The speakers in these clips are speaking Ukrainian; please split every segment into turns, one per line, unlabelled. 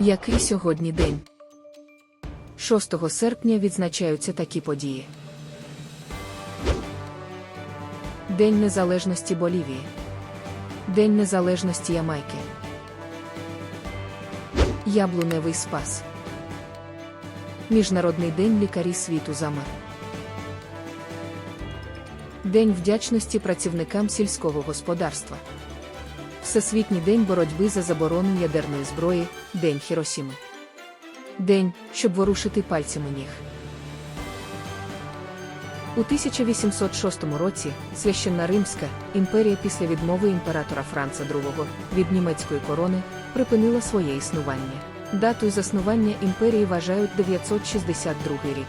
Який сьогодні день? 6 серпня відзначаються такі події. День Незалежності Болівії. День Незалежності Ямайки. Яблуневий спас. Міжнародний день лікарі світу замер. День вдячності працівникам сільського господарства. Всесвітній день боротьби за заборону ядерної зброї, День Хіросіми. День, щоб ворушити пальцями ніг. У 1806 році Священна Римська імперія після відмови імператора Франца II від німецької корони припинила своє існування. Датою заснування імперії вважають 962 рік.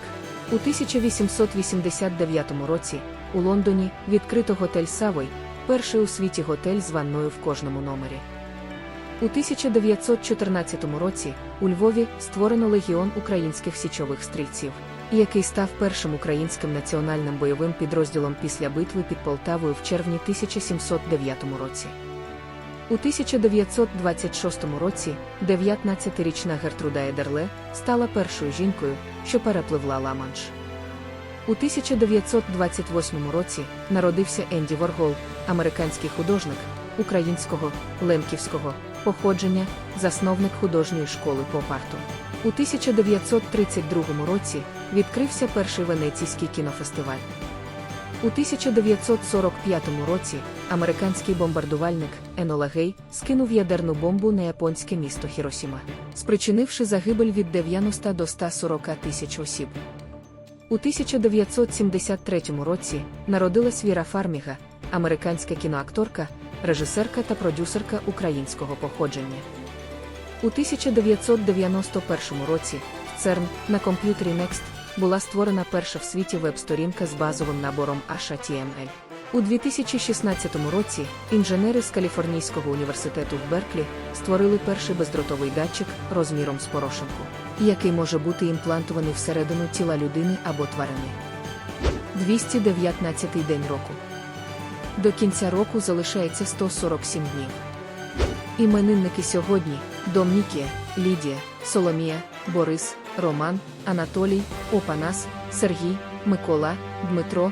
У 1889 році у Лондоні відкрито готель Савой, перший у світі готель з ванною в кожному номері. У 1914 році у Львові створено легіон українських січових стрільців, який став першим українським національним бойовим підрозділом після битви під Полтавою в червні 1709 році. У 1926 році 19-річна Гертруда Едерле стала першою жінкою, що перепливла Ла-Манш. У 1928 році народився Енді Воргол, американський художник українського, лемківського походження, засновник художньої школи поп-арту. У 1932 році відкрився перший венеційський кінофестиваль. У 1945 році американський бомбардувальник Енола Гей скинув ядерну бомбу на японське місто Хіросіма, спричинивши загибель від 90 до 140 тисяч осіб. У 1973 році народилась Віра Фарміга, американська кіноакторка, режисерка та продюсерка українського походження. У 1991 році в ЦЕРН на комп'ютері Next була створена перша в світі веб-сторінка з базовим набором HTML. У 2016 році інженери з Каліфорнійського університету в Берклі створили перший бездротовий датчик розміром з порошинку, який може бути імплантований всередину тіла людини або тварини. 219-й день року. До кінця року залишається 147 днів. Іменинники сьогодні Домнікія, Лідія, Соломія, Борис, Роман, Анатолій, Опанас, Сергій, Микола, Дмитро,